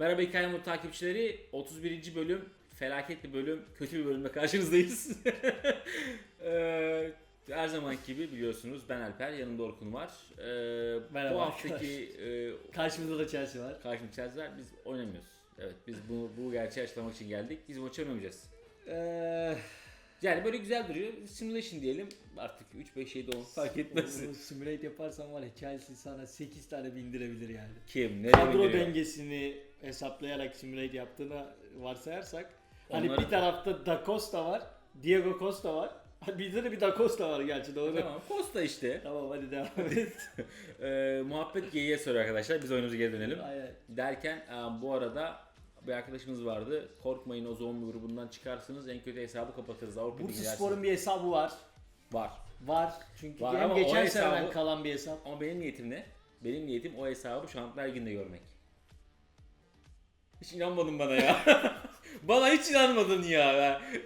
Merhaba Hikaye Mutlu takipçileri. 31. bölüm felaket bir bölüm, kötü bir bölümle karşınızdayız. Eee, her zaman gibi biliyorsunuz ben Alper, yanımda Orkun var. Eee, Merhaba bu haftaki eee Karşımızda da Chelsea var. karşımızda Chelsea var, biz oynamıyoruz. Evet biz bu, bu gerçeği açıklamak için geldik. Biz maçı oynamayacağız. Eee Yani böyle güzel duruyor. Simulation diyelim. Artık 3, 5, 7, 10 fark etmez. Bunu simulate yaparsan var ya Chelsea sana 8 tane bindirebilir yani. Kim? Nereye Kadro dengesini hesaplayarak simulate yaptığına varsayarsak hani bir tarafta Da Costa var, Diego Costa var. Bizde de bir Da Costa var gerçi doğru. Tamam, Tamam, Costa işte. hadi devam et. Eee muhabbet G'ye soruyor arkadaşlar. Biz oyunumuza geri dönelim. Aynen. Derken e, bu arada bir arkadaşımız vardı. Korkmayın o zombi grubundan çıkarsınız. En kötü hesabı kapatırız. Avrupa Bursa Ligi Spor'un bir hesabı var. var. Var. Çünkü Var hem ama o geçen hesabı- seneden kalan bir hesap. Ama benim niyetim ne? Benim niyetim o hesabı Şampiyonlar Ligi'nde görmek. Hiç inanmadın bana ya. bana hiç inanmadın ya.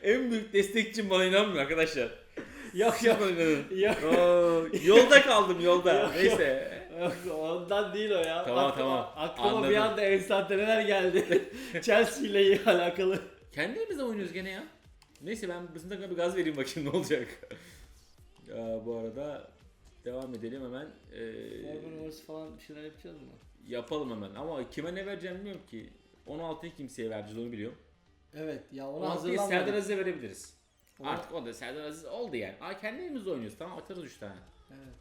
Ben- En büyük destekçim bana inanmıyor arkadaşlar. Yok yok. Yok. Oo, yolda kaldım yolda. Yok. Neyse. Yok, Ondan değil o ya. Tamam, aklıma, tamam. Aklıma bir Anladım. anda enstantaneler geldi. Chelsea ile alakalı. Kendi elimizde oynuyoruz gene ya. Neyse ben takıma bir gaz vereyim bakayım ne olacak. ya, bu arada devam edelim hemen. Ee, numarası falan bir şeyler yapacağız mı? yapalım hemen ama kime ne vereceğim bilmiyorum ki. 16'yı kimseye vereceğiz onu biliyorum. Evet ya onu 16'yı hazırlanmadık. Serdar Aziz'e verebiliriz. Onu- Artık o da Serdar Aziz oldu yani. Aa kendi elimizde oynuyoruz tamam atarız 3 tane. Evet.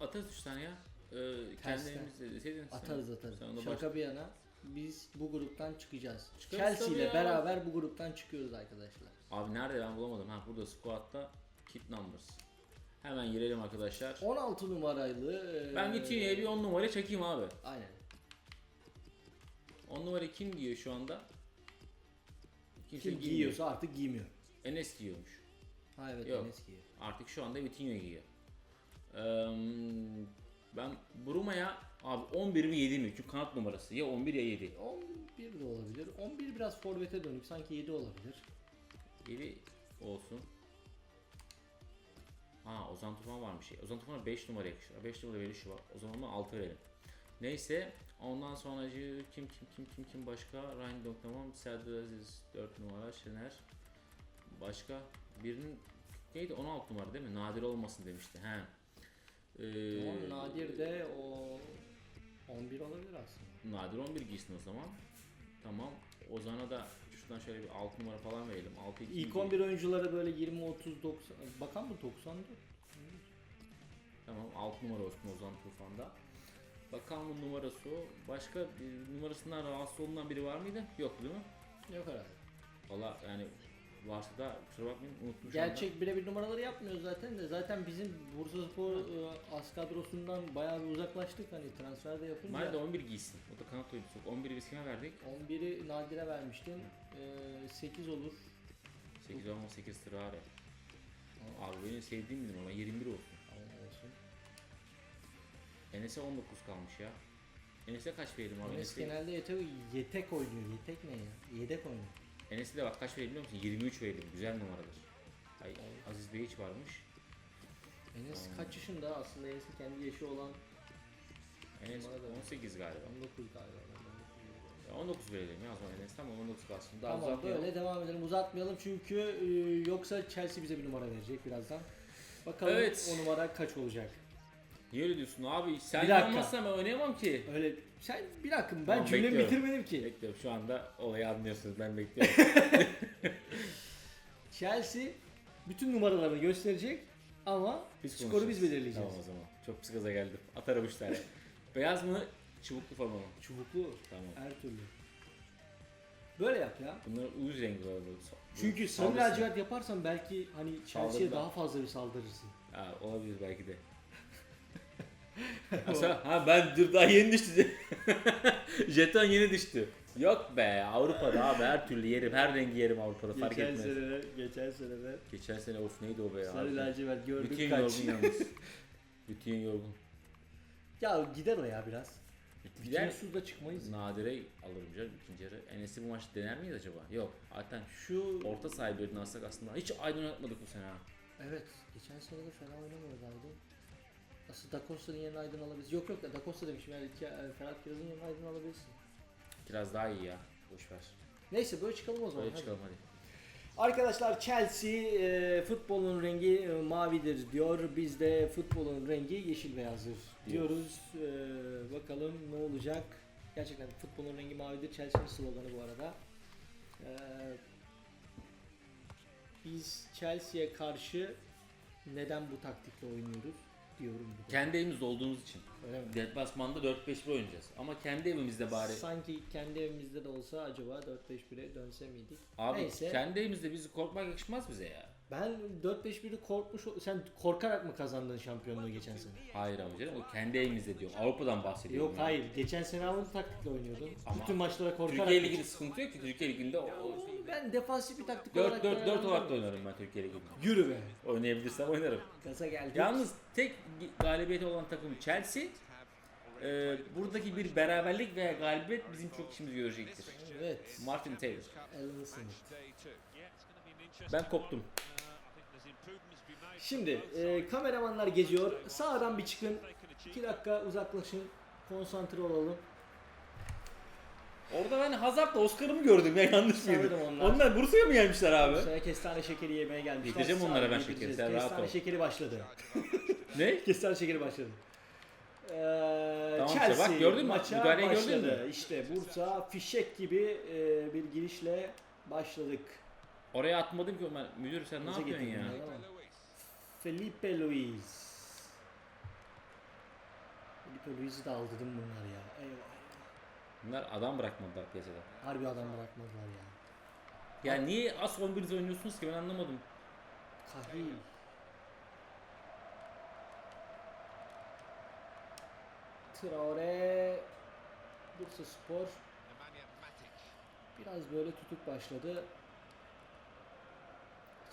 Atarız 3 tane ya. Ee, kendi Tersten. elimizde deseydin sen. Atarız atarız. Sen ona Şaka bir yana biz bu gruptan çıkacağız. Çıkarız Chelsea tabii ile ya. beraber bu gruptan çıkıyoruz arkadaşlar. Abi nerede ben bulamadım. Ha burada squad'da kit numbers. Hemen girelim arkadaşlar. 16 numaralı. Ben Vitinha'ya bir 10 numara çekeyim abi. Aynen. 10 numara kim giyiyor şu anda? Kimse Kim giymiyor. giyiyorsa artık giymiyor. Enes giyiyormuş. Ha evet Yok. Enes giyiyor. Artık şu anda Vitinho giyiyor. Eee, ben Bruma'ya abi 11 mi 7 mi? Çünkü kanat numarası. Ya 11 ya 7. 11 de olabilir. 11 biraz forvete dönük. Sanki 7 olabilir. 7 olsun. Ha Ozan Tufan varmış. Ozan Tufan'a 5 numara yakışır. 5 numara verişi var. O zaman ona 6 verelim. Neyse ondan sonra kim kim kim kim kim başka? Ryan Doknaman, Serdar Aziz 4 numara, Şener. Başka birinin neydi 16 numara değil mi? Nadir olmasın demişti. He. Ee, Nadir de o 11 olabilir aslında. Nadir 11 giysin o zaman. Tamam. Ozan'a da şuradan şöyle bir 6 numara falan verelim. 6 2 İlk 11 oyunculara böyle 20 30 90 bakan mı 94? Tamam 6 numara olsun Ozan Tufan'da. Bakalım numarası o. Başka bir numarasından rahatsız olunan biri var mıydı? Yok değil mi? Yok herhalde. Valla yani varsa da kusura bakmayın unutmuş. Gerçek birebir numaraları yapmıyor zaten de zaten bizim Bursaspor e, az kadrosundan bayağı bir uzaklaştık hani transferde yapınca. Nerede 11 giysin. O da kanat oyuncusu. 11'i biz kime verdik? 11'i Nadir'e vermiştin. E, 8 olur. 8 10 18 Traore. Abi benim sevdiğim bir numara 21 olsun. Enes'e 19 kalmış ya. Enes'e kaç verelim abi? Enes Enes'e, genelde yetek, yetek oynuyor. Yetek ne ya? Yedek oynuyor. Enes'e de bak kaç verelim biliyor musun? 23 verelim. Güzel numaradır. Ay, Aziz Bey hiç varmış. Enes Tamam. kaç yaşında aslında Enes'in kendi yaşı olan Enes Numara da- 18 galiba. 19 galiba. Ya 19 verelim ya o zaman Enes tamam 19 kalsın. Daha Tamam uzatmayalım. böyle devam edelim uzatmayalım çünkü e, yoksa Chelsea bize bir numara verecek birazdan. Bakalım Evet. o numara kaç olacak. Niye öyle diyorsun abi? Sen Bir dakika. ben oynayamam ki. Öyle sen bir dakika ben Tamam, cümlemi bekliyorum. bitirmedim ki. Bekliyorum şu anda olayı anlıyorsunuz ben bekliyorum. Chelsea bütün numaralarını gösterecek ama skoru konuşuruz. biz belirleyeceğiz. Tamam o zaman. Çok pis gaza geldim. 3 tane. Beyaz mı? Çubuklu forma mı? Çubuklu Tamam. her türlü. Böyle yap ya. Bunlar uyuz rengi var bu. Çünkü sarı Saldırsın. lacivert yaparsan belki hani Chelsea'ye Saldırıda. daha fazla bir saldırırsın. Ha, olabilir belki de. ha, sen- ha ben dur daha yeni düştü. Jeton yeni düştü. Yok be Avrupa'da abi her türlü yerim her rengi yerim Avrupa'da fark geçen etmez. seneler, geçen seneler Geçen sene of neydi o be ya. sarı lacivert gördük Bütün kaç. yorgun yalnız. Bütün yorgun. ya gider o ya biraz. Gider. Gider. da çıkmayız. Nadire alırım canım ikinci yarı. Enes'i bu maç dener miyiz acaba? Yok. Zaten Şu orta sahibi alsak aslında hiç aydın oynatmadık bu sene ha. evet geçen sene de fena oynamıyorlardı. Aslında Da Costa'nın yerine Aydın alabilirsin. Yok yok Da Costa demişim yani Ke- Ferhat Kiraz'ın yerine Aydın alabilirsin. Biraz daha iyi ya. Boş ver. Neyse böyle çıkalım o zaman. Böyle hadi. çıkalım hadi. Arkadaşlar Chelsea e, futbolun rengi e, mavidir diyor. Biz de futbolun rengi yeşil beyazdır diyoruz. E, bakalım ne olacak. Gerçekten futbolun rengi mavidir. Chelsea'nin sloganı bu arada. E, biz Chelsea'ye karşı neden bu taktikle oynuyoruz diyorum. bir de. Kendi evimizde olduğumuz için. Öyle mi? Deplasmanda 4-5-1 oynayacağız. Ama kendi evimizde bari. Sanki kendi evimizde de olsa acaba 4-5-1'e dönse miydik? Abi Neyse. kendi evimizde bizi korkmak yakışmaz bize ya. Ben 4-5-1'i korkmuş Sen korkarak mı kazandın şampiyonluğu geçen sene? Hayır ama canım o kendi evimizde diyorum. Avrupa'dan bahsediyorum. Yok yani. hayır. Geçen sene Avrupa taktikle oynuyordun. Ama Bütün maçlara korkarak. Türkiye Ligi'nde sıkıntı yok ki. Türkiye Ligi'nde o- Ben defansif bir taktik 4 olarak 4 4 değerlendirdim. olarak da oynarım ben Türkiye Ligi'nde. Yürü be. Oynayabilirsem oynarım. Gaza geldik. Yalnız tek galibiyeti olan takım Chelsea. Ee, buradaki bir beraberlik veya galibiyet bizim çok işimizi görecektir. Evet. Martin Taylor. Smith. Ben koptum. Şimdi e, kameramanlar geziyor. Sağdan bir çıkın. 2 dakika uzaklaşın. Konsantre olalım. Orada ben Hazard'la Oscar'ımı gördüm ya yanlış mıydı? Sanırım onlar. Onlar Bursa'ya mı gelmişler abi? Sonra kestane şekeri yemeye gelmişler. Getireceğim Sağ onlara ben şekeri, sen rahat Kestane ol. şekeri başladı. Ne? Kestane şekeri başladı. Ee, Tamam işte, Chelsea bak gördün mü? maça Müdahaleyi gördün başladı. mü? İşte Bursa fişek gibi e, bir girişle başladık. Oraya atmadım ki Ömer. Müdür sen ne Bize yapıyorsun ya? getirdin ya. Felipe Luis. Felipe Luis'i de aldırdım bunlar ya. Eyvah. Bunlar adam bırakmadılar piyasada. Harbi adam bırakmadılar ya. Ya niye as 11'de oynuyorsunuz ki ben anlamadım. Kahil. Traore. Bursa Spor. Biraz böyle tutuk başladı.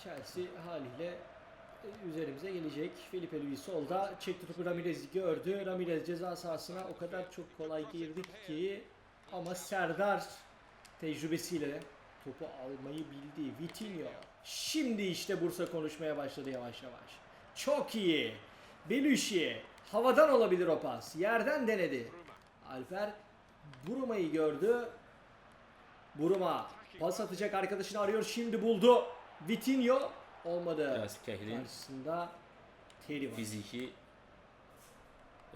Chelsea haliyle üzerimize gelecek. Felipe Luis solda. Çekti topu Ramirez'i gördü. Ramirez ceza sahasına o kadar çok kolay girdik ki ama Serdar tecrübesiyle topu almayı bildi. Vitinho. Şimdi işte Bursa konuşmaya başladı yavaş yavaş. Çok iyi. Belushi. Havadan olabilir o pas. Yerden denedi. Alper Buruma'yı gördü. Buruma pas atacak arkadaşını arıyor. Şimdi buldu. Vitinho olmadı. Biraz Kahil'in Karşısında Terry var. fiziki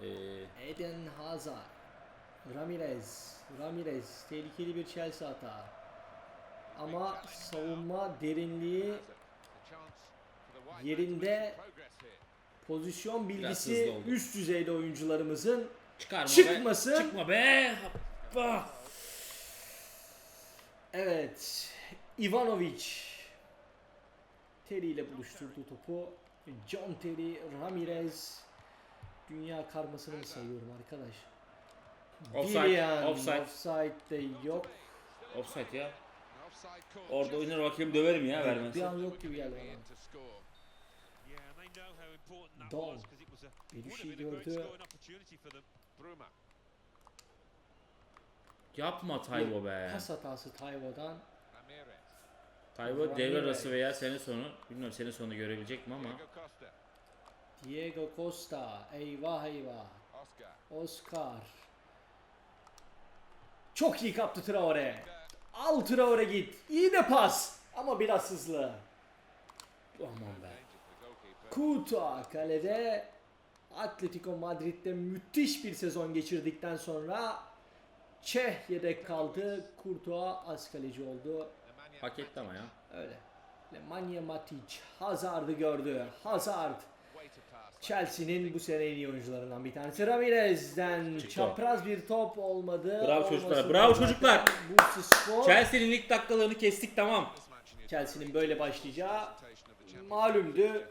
eee Eden Hazard. Ramirez. Ramirez. Tehlikeli bir Chelsea hata. Ama savunma derinliği yerinde pozisyon bilgisi üst düzeyde oyuncularımızın çıkarma Çıkmasın. be. Çıkma be. Hoppa. evet Ivanovic Terry ile buluşturdu topu. John Terry, Ramirez dünya karmasını mı sayıyorum arkadaş? Offside, Willian, offside. offside de yok. Offside ya. Orada oynar hakem döverim ya Bir vermezse. an yok gibi geldi bana. Don. Belüşi gördü. Yapma Tayvo be. Pas hatası Tayvo'dan. Tayvo devre arası veya sene sonu. Bilmiyorum sene sonu görebilecek mi ama. Diego Costa. Eyvah eyvah. Oscar. Çok iyi kaptı Traore. Al Traore git. İyi de pas. Ama biraz hızlı. Aman be. Kuta kalede. Atletico Madrid'de müthiş bir sezon geçirdikten sonra Çeh yedek kaldı. Kurtuğa az kaleci oldu. Hak etti ama ya. Öyle. Nemanja Matic Hazard'ı gördü. Hazard Chelsea'nin bu sene en iyi oyuncularından bir tanesi. Ramirez'den Çıktı çapraz bir top olmadı. Bravo çocuklar, Olmasın bravo çocuklar. Chelsea'nin ilk dakikalarını kestik tamam. Chelsea'nin böyle başlayacağı malumdu.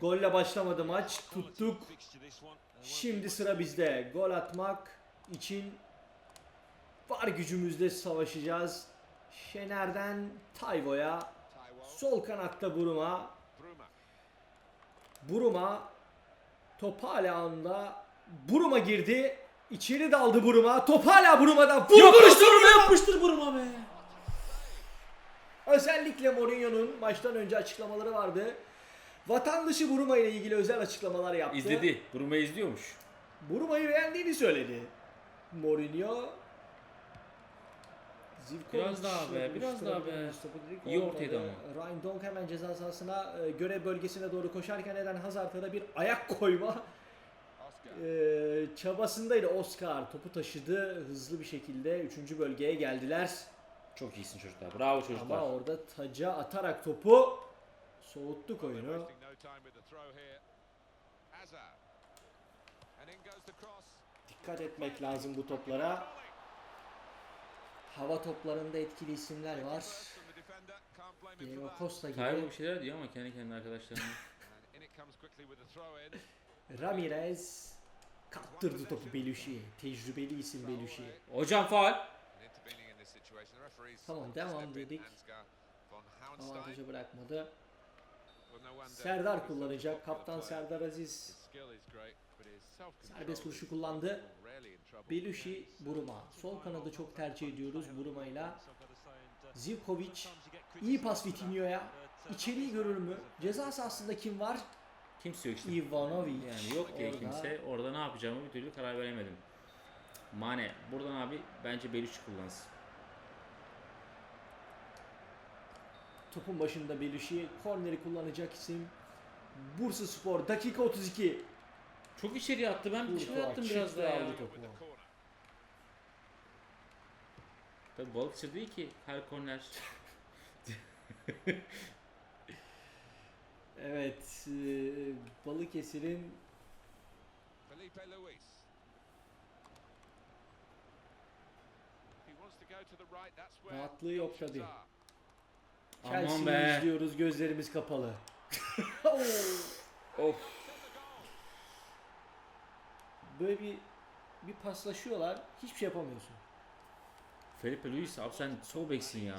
Golle başlamadı maç. Tuttuk. Şimdi sıra bizde. Gol atmak için var gücümüzle savaşacağız. Şener'den Tayvo'ya. Sol kanatta Buruma. Buruma. Top hala anda. Buruma girdi. İçeri daldı Buruma. Top hala Buruma'da. Vurdu Yapıştır be yapıştır buruma be. Özellikle Mourinho'nun maçtan önce açıklamaları vardı. Vatandaşı Buruma ile ilgili özel açıklamalar yaptı. İzledi. Buruma izliyormuş. Buruma'yı beğendiğini söyledi. Mourinho Zivkovic Biraz daha be, biraz daha be. İyi ortaydı ama. Ryan Donk hemen ceza sahasına e, görev bölgesine doğru koşarken Eden Hazard'a da bir ayak koyma e, çabasındaydı Oscar. Topu taşıdı hızlı bir şekilde 3. bölgeye geldiler. Çok iyisin çocuklar. Bravo çocuklar. Ama orada taca atarak topu soğuttuk oyunu. Dikkat etmek lazım bu toplara. Hava toplarında etkili isimler var. Diego Costa gibi. bir şeyler diyor ama kendi kendine arkadaşlarına. Ramirez kaptırdı topu Belushi. Tecrübeli isim Belushi. Hocam faal. Tamam, devam dedik. Avantajı bırakmadı. Serdar kullanacak. Kaptan Serdar Aziz serbest vuruşu kullandı. Belushi, Buruma. Sol kanadı çok tercih ediyoruz Buruma'yla. Zivkovic iyi pas Vitinho'ya. İçeriği görür mü? Ceza sahasında kim var? Kimse yok işte. Ivanovic. Yani yok diye Orada. kimse. Orada ne yapacağımı bir türlü karar veremedim. Mane. Buradan abi bence Belushi kullansın. Topun başında Belushi. Korneri kullanacak isim. Bursa Spor. Dakika 32. Çok içeriye attı. Ben bir Kurtuğa attım biraz daha ya. aldı topu. Tabii balıkçı değil ki her korner. Evet. E, Balıkesir'in Rahatlığı yok tabii. Aman Chelsea'yi be. izliyoruz gözlerimiz kapalı. Of. Böyle bir bir paslaşıyorlar. Hiçbir şey yapamıyorsun. Felipe Luis abi sen sol beksin ya.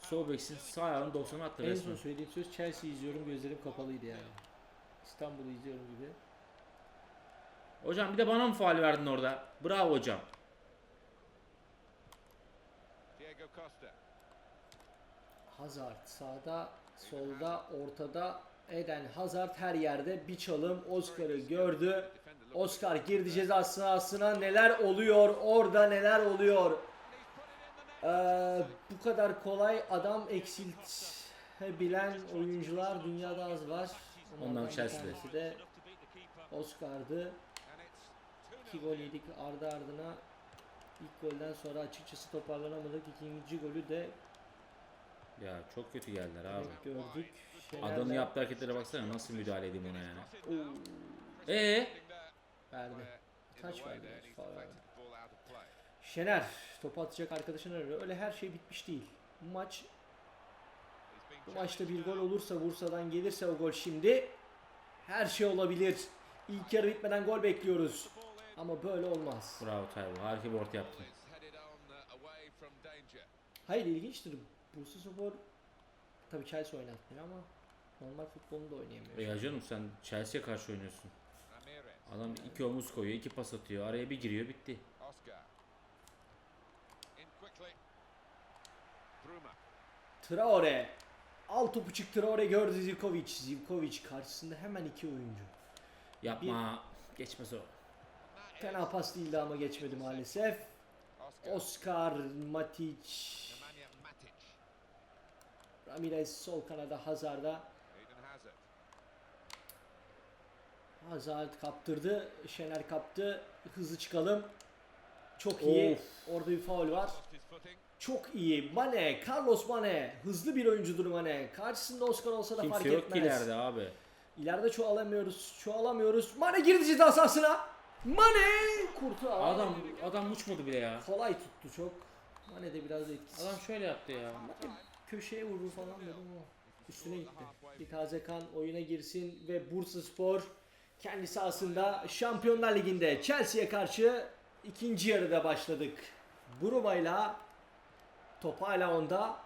Sol beksin sağ ayağını 90'a attı En son resmen. söylediğim söz Chelsea izliyorum gözlerim kapalıydı yani. İstanbul'u izliyorum gibi. Hocam bir de bana mı faal verdin orada? Bravo hocam. Hazard sağda, solda, ortada Eden Hazard her yerde bir çalım Oscar'ı gördü. Oscar girdi ceza sahasına neler oluyor orada neler oluyor. Ee, bu kadar kolay adam eksiltebilen oyuncular dünyada az var. Ondan bir tanesi de Oscar'dı. İki gol yedik ardı ardına. İlk golden sonra açıkçası toparlanamadık. İkinci golü de Ya çok kötü geldiler abi. gördük. Adamın yaptığı hareketlere baksana nasıl müdahale edeyim ona yani. Oo, Ee, verdi. Taç verdi. Şener topu atacak arkadaşını arıyor. Öyle her şey bitmiş değil. Bu maç bu maçta bir gol olursa Bursa'dan gelirse o gol şimdi her şey olabilir. İlk yarı bitmeden gol bekliyoruz. Ama böyle olmaz. bravo Tayvo. Harika bir orta yaptın. Hayır ilginçtir. Bursa Spor tabii Chelsea oynatmıyor ama normal futbolunu da oynayamıyor. E ya canım sen Chelsea'ye karşı oynuyorsun. Adam iki omuz koyuyor, iki pas atıyor. Araya bir giriyor, bitti. Traore. Al topu çık Traore gördü Zivkovic. Zivkovic karşısında hemen iki oyuncu. Yapma. Geçmez o. Fena pas değildi ama geçmedi maalesef. Oscar, Matic, Ramirez sol kanada Hazard'a. Hazard kaptırdı. Şener kaptı. Hızlı çıkalım. Çok iyi. Orada bir faul var. Çok iyi. Mane, Carlos Mane. Hızlı bir oyuncudur Mane. Karşısında Oscar olsa da fark Kimse yok etmez. ileride abi. İleride çoğalamıyoruz. Çoğalamıyoruz. Mane girdi ceza sahasına. Mane! Kurtu aldı. Adam adam uçmadı bile ya. kolay tuttu çok. Mane de biraz etkisiz. Adam şöyle yaptı ya. Mane köşeye vurur falan dedim ama üstüne gitti. Bir taze kan oyuna girsin ve Bursa Spor kendi sahasında Şampiyonlar Ligi'nde Chelsea'ye karşı ikinci yarıda başladık. Buruma'yla top hala onda.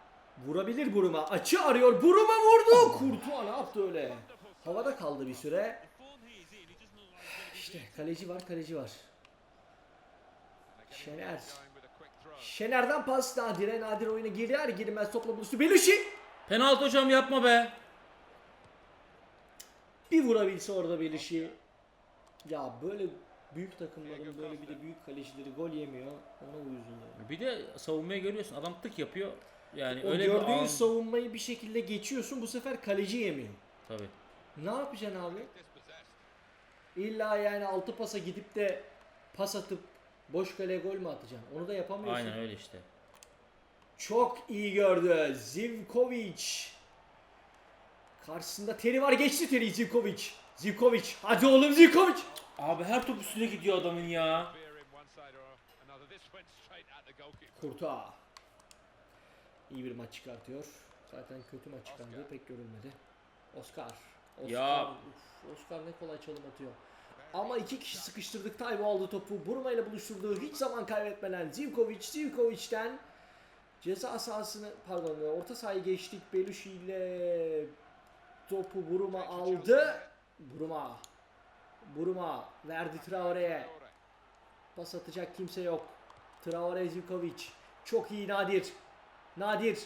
Vurabilir Buruma. Açı arıyor. Buruma vurdu. Kurtuğa ne yaptı öyle? Havada kaldı bir süre. İşte kaleci var kaleci var. Şener. Şener'den pas Nadir'e. Nadir oyuna girer girmez topla buluştu. Belushi. Penaltı hocam yapma be. Bir vurabilse orada bir işi. Ya böyle büyük takımların böyle bir de büyük kalecileri gol yemiyor. Ona uyuzuluyor. Bir de savunmaya görüyorsun adam tık yapıyor. Yani O öyle gördüğün bir an... savunmayı bir şekilde geçiyorsun bu sefer kaleci yemiyor. Tabii. Ne yapacaksın abi? İlla yani altı pasa gidip de pas atıp boş kaleye gol mü atacaksın? Onu da yapamıyorsun. Aynen öyle işte. Çok iyi gördü. Zivkovic. Karşısında Teri var. Geçti Teri Zivkovic. Zivkovic. Hadi oğlum Zivkovic. Abi her top üstüne gidiyor adamın ya. Kurta. İyi bir maç çıkartıyor. Zaten kötü maç çıkardı. Pek görülmedi. Oscar. Oscar. Ya. Uf, Oscar ne kolay çalım atıyor. Ama iki kişi sıkıştırdık. Tayvo aldı topu. Burma ile buluşturdu. Hiç zaman kaybetmeden Zivkovic. Zivkovic'ten ceza sahasını pardon orta sahayı geçtik. Belushi ile topu Buruma aldı. Buruma. Buruma verdi Traore'ye. Pas atacak kimse yok. Traore Zivkovic. Çok iyi Nadir. Nadir.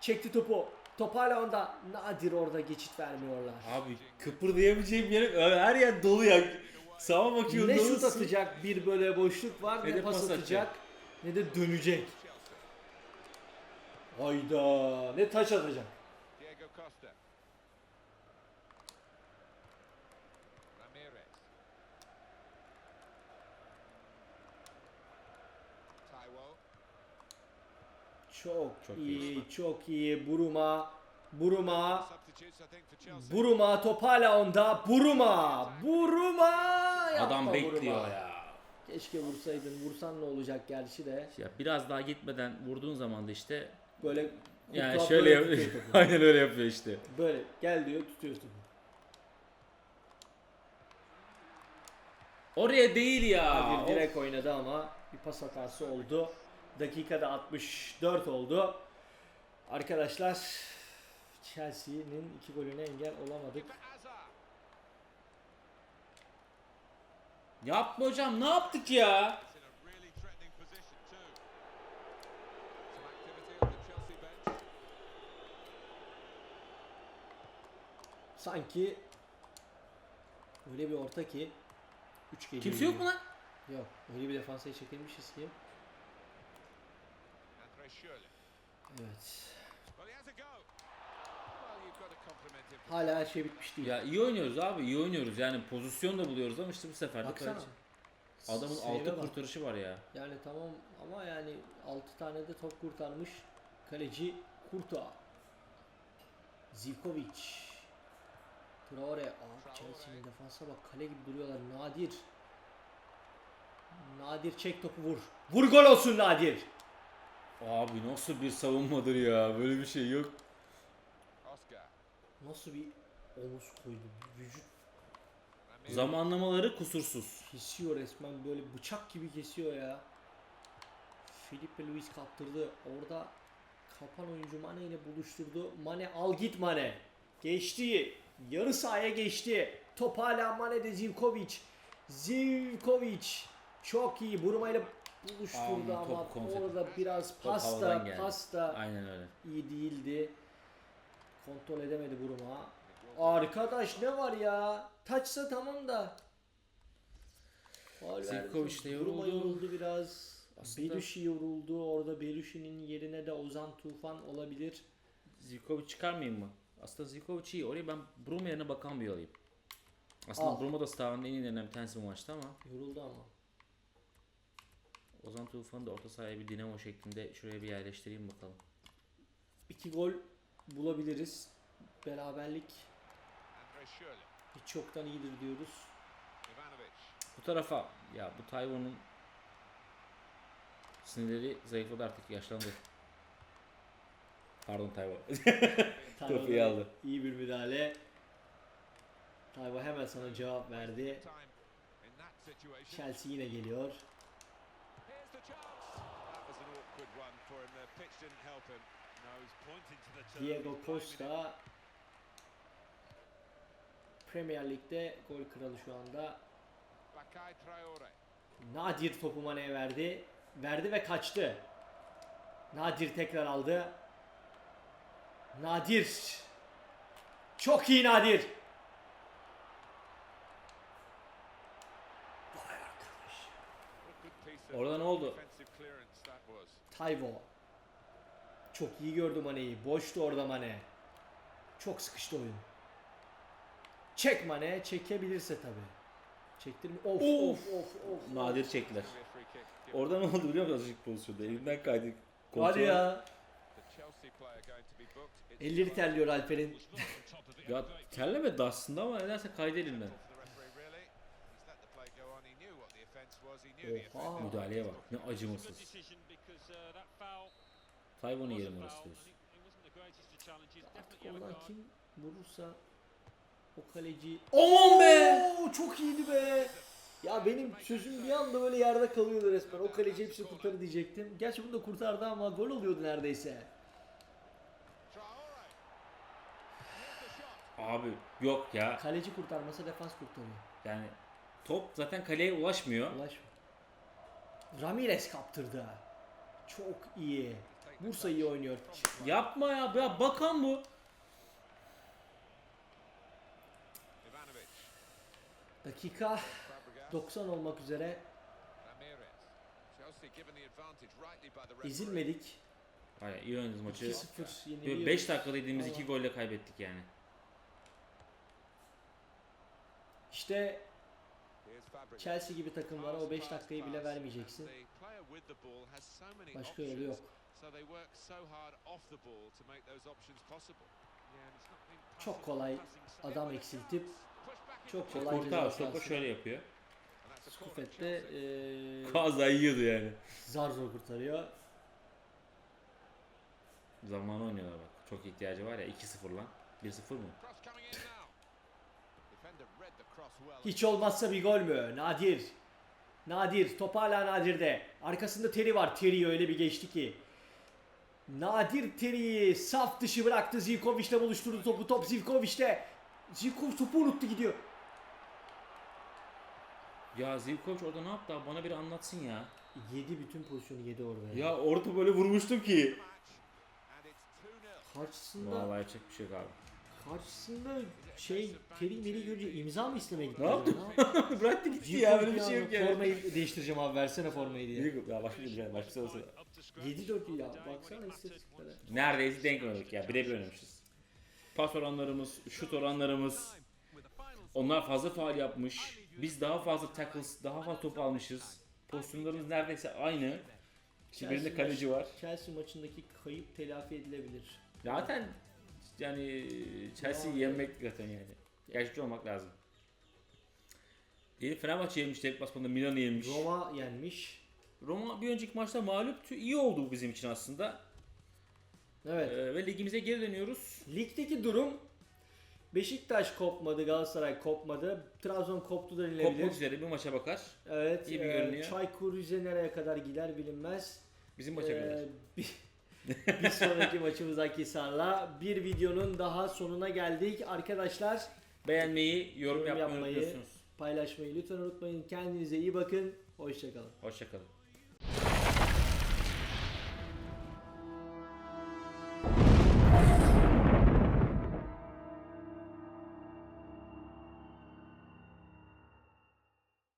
Çekti topu. Top hala onda. Nadir orada geçit vermiyorlar. Abi kıpırdayabileceğim yerim her yer dolu ya. Sağa bakıyorum ne şut atacak bir böyle boşluk var Ne ne, de pas, pas atacak atacak. ne de dönecek. Hayda ne taç atacak. Diego Costa. Ramirez. Taiwo. Çok, Çok iyi, iyi. çok iyi. Buruma, Buruma. Buruma top hala onda. Buruma, Buruma. Yapma Adam bekliyor Buruma. ya. Keşke vursaydın. Vursan ne olacak gerçi de. Ya biraz daha gitmeden vurduğun zaman da işte Böyle yani şöyle böyle topu. Aynen öyle yapıyor işte. Böyle gel diyor tutuyor topu. Oraya değil ya. Of. direkt oynadı ama bir pas hatası oldu. Dakikada 64 oldu. Arkadaşlar Chelsea'nin iki golüne engel olamadık. Yapma hocam ne yaptık ya? Sanki öyle bir orta ki 3 geliyor. Kimse yok mu lan? Yok. Öyle bir defansa çekilmişiz ki. For Hala her şey bitmiş değil. Ya iyi oynuyoruz abi iyi oynuyoruz yani pozisyon da buluyoruz ama işte bu sefer de Baksana. kaleci. Adamın Save'e altı bak. kurtarışı var ya. Yani tamam ama yani 6 tane de top kurtarmış kaleci Kurta. Zivkovic. Traore. Aa, Chelsea'nin defansa bak kale gibi duruyorlar. Nadir. Nadir çek topu vur. Vur gol olsun Nadir. Abi nasıl bir savunmadır ya böyle bir şey yok. Nasıl bir omuz koydu. Bir vücut. Zamanlamaları kusursuz. kesiyor resmen böyle bıçak gibi kesiyor ya. Felipe Luis kaptırdı. Orada kapan oyuncu Mane ile buluşturdu. Mane al git Mane. Geçti. Yarı sahaya geçti. Top hala Mane'de Zivkovic. Zivkovic. Çok iyi. Buruma ile buluşturdu Aman, ama top konsept. orada biraz Top pasta geldi. pasta Aynen öyle. iyi değildi. Kontrol edemedi Buruma. Arkadaş ne var ya? Taçsa tamam da. Faul Zivkovic verdi. de Buruma yoruldu. yoruldu biraz. Aslında- Belushi yoruldu. Orada Belushi'nin yerine de Ozan Tufan olabilir. Zivkovic çıkarmayayım mı? Aslında Zivkovic iyi. Oraya ben Bruma yerine bakan bir alayım. Aslında Al. Bruma da Star'ın en iyilerinden bir tanesi bu maçta ama Yoruldu ama. Ozan Tufan'ı da orta sahaya bir dinamo şeklinde şuraya bir yerleştireyim bakalım. İki gol bulabiliriz. Beraberlik hiç çoktan iyidir diyoruz. Bu tarafa ya bu Tayvan'ın sinirleri zayıfladı artık yaşlandı. Pardon Tayvan. Topu iyi aldı. İyi bir müdahale. Tayva hemen sana cevap verdi. Chelsea yine geliyor. Diego. Costa Premier Lig'de gol kralı şu anda. Nadir topu Mane'ye verdi. Verdi ve kaçtı. Nadir tekrar aldı. Nadir. Çok iyi Nadir. Orada ne oldu? Tayvo. Çok iyi gördü Mane'yi. Boştu orada Mane. Çok sıkıştı oyun. Çek Mane. Çekebilirse tabi. Çektirme. Of of of of. Nadir çektiler. Orada ne oldu biliyor musun azıcık pozisyonda? Elimden kaydı. Hadi ya. Elleri terliyor Alper'in. Ya terlemedi aslında ama nedense kaydı elimden. for the referee really. He's let the play go on. He knew what the offence was. He knew the Oha. Müdahaleye bak. Ne acımasız. Tayvan'ı yerim orası diyorsun. Artık oradan kim vurursa o kaleci. Aman be! Çok iyiydi be. Ya benim sözüm bir anda böyle yerde kalıyordu resmen. O kaleci hepsini kurtarır diyecektim. Gerçi bunu da kurtardı ama gol oluyordu neredeyse. Abi yok ya. Kaleci kurtarmasa defans kurtarıyor. Yani top zaten kaleye ulaşmıyor. Ulaş. Ramirez kaptırdı. Çok iyi. Bursa iyi oynuyor. Yapma ya. Ya bakan bu. Ivanovic. Dakika Fabregas. 90 olmak üzere. Ezilmedik. Hayır iyi oynadınız maçı. 2-0 yeniliyoruz. 5 dakikada yediğimiz Allah. 2 golle kaybettik yani. İşte. Chelsea gibi takımlara o 5 Pass, dakikayı bile vermeyeceksin. Başka yolu yok. Çok kolay adam eksiltip çok kolay Kurtar topu şöyle yapıyor. And that's a corner, Kufet'te Chelsea. eee Az daha yiyordu yani. zar zor kurtarıyor. Zamanı oynuyorlar bak. Çok ihtiyacı var ya 2-0 lan. 1-0 mı? Hiç olmazsa bir gol mü? Nadir. Nadir. Top hala Nadir'de. Arkasında Terry var. Terry öyle bir geçti ki. Nadir Terry'i saf dışı bıraktı. Zivkovic'le buluşturdu topu. Top Zivkovic'te. Zivkovic topu unuttu gidiyor. Ya Zivkovic orada ne yaptı abi? Bana bir anlatsın ya. Yedi bütün pozisyonu yedi orada. Ya orta böyle vurmuştum ki. And it's 2-0. Karşısında Vallahi bir şey abi. Karşısında şey Terry Meri görünce imza mı istemeye gitti? Ne yaptı? Bıraktı gitti ya böyle bir şey yok yani. Formayı değiştireceğim abi versene formayı diye. Yok, Ya başka bir şey, başka bir şey olsa. 7-4 ya baksana istatistiklere. Neredeyse denk oynadık ya. Birebir oynamışız. Pas oranlarımız, şut oranlarımız. Onlar fazla faal yapmış. Biz daha fazla tackles, daha fazla top almışız. Pozisyonlarımız neredeyse aynı. İşte birinde kaleci var. Chelsea maçındaki kayıp telafi edilebilir. Zaten yani Chelsea'yi yenmek zaten yani. Gerçekçi olmak lazım. Yeni Fenerbahçe yenmiş deplasmanda Milan'ı yenmiş. Roma yenmiş. Roma bir önceki maçta mağluptu. İyi oldu bizim için aslında. Evet. Ee, ve ligimize geri dönüyoruz. Ligdeki durum Beşiktaş kopmadı, Galatasaray kopmadı. Trabzon koptu denilebilir. Kopmak üzere bir maça bakar. Evet. İyi bir e, görünüyor. Çaykur Rize nereye kadar gider bilinmez. Bizim maça Ee, gider. bir, sonraki maçımız Akhisar'la bir videonun daha sonuna geldik. Arkadaşlar Beğenmeyi, yorum, yorum yapmayı, yapmayı- unutmuyorsunuz. paylaşmayı lütfen unutmayın. Kendinize iyi bakın. Hoşçakalın. Hoşçakalın.